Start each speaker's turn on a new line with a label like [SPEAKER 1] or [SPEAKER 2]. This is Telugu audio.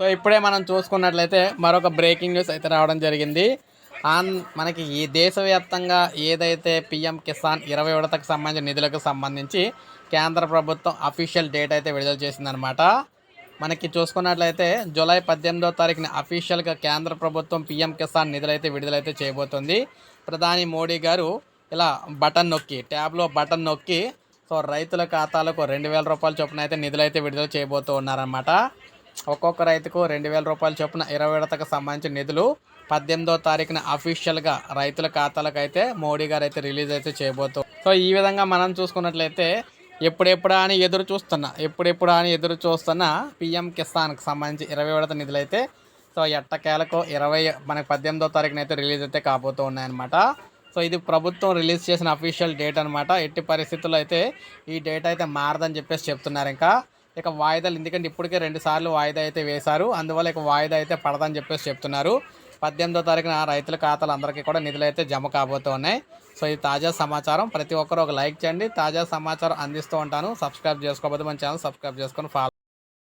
[SPEAKER 1] సో ఇప్పుడే మనం చూసుకున్నట్లయితే మరొక బ్రేకింగ్ న్యూస్ అయితే రావడం జరిగింది. ఆన్ మనకి ఈ దేశవ్యాప్తంగా ఏదైతే పిఎం కిసాన్ ఇరవై విడతకు సంబంధించిన నిధులకు సంబంధించి కేంద్ర ప్రభుత్వం అఫీషియల్ డేట్ అయితే విడుదల చేసిందనమాట మనకి చూసుకున్నట్లయితే జూలై పద్దెనిమిదో తారీఖున అఫీషియల్గా కేంద్ర ప్రభుత్వం పిఎం కిసాన్ నిధులైతే విడుదలైతే చేయబోతుంది. ప్రధాని మోడీ గారు ఇలా బటన్ నొక్కి ట్యాబ్లో బటన్ నొక్కి సో రైతుల ఖాతాలకు రెండు వేల రూపాయల చొప్పున అయితే నిధులైతే విడుదల చేయబోతూ ఉన్నారన్నమాట. ఒక్కొక్క రైతుకు రెండు వేల రూపాయల చొప్పున ఇరవై విడతకు సంబంధించిన నిధులు. పద్దెనిమిదో తారీఖున అఫీషియల్గా రైతుల ఖాతాలకు అయితే మోడీ గారు అయితే రిలీజ్ అయితే చేయబోతూ. సో ఈ విధంగా మనం చూసుకున్నట్లయితే ఎప్పుడెప్పుడా అని ఎదురు చూస్తున్నా ఎప్పుడెప్పుడా అని ఎదురు చూస్తున్న పిఎం కిసాన్కి సంబంధించి ఇరవై విడత నిధులు అయితే సో ఎట్టకేలకు ఇరవై మనకి పద్దెనిమిదో తారీఖున అయితే రిలీజ్ అయితే కాబోతూ ఉన్నాయన్నమాట. సో ఇది ప్రభుత్వం రిలీజ్ చేసిన అఫీషియల్ డేట్ అనమాట ఎట్టి పరిస్థితుల్లో అయితే ఈ డేట్ అయితే మారదని చెప్పేసి చెప్తున్నారు ఇంకా. ఇక వాయిదాలు ఎందుకంటే ఇప్పటికే రెండు సార్లు వాయిదా అయితే వేశారు. అందువల్ల ఇక వాయిదా అయితే పడదని చెప్పేసి చెప్తున్నారు. పద్దెనిమిదో తారీఖున రైతుల ఖాతాలు అందరికీ కూడా నిధులు అయితే జమ కాబోతున్నాయి. సో ఇది తాజా సమాచారం. ప్రతి ఒక్కరు ఒక లైక్ చేయండి. తాజా సమాచారం అందిస్తూ ఉంటాను. సబ్స్క్రైబ్ చేసుకోకపోతే మన ఛానల్ సబ్స్క్రైబ్ చేసుకొని ఫాలో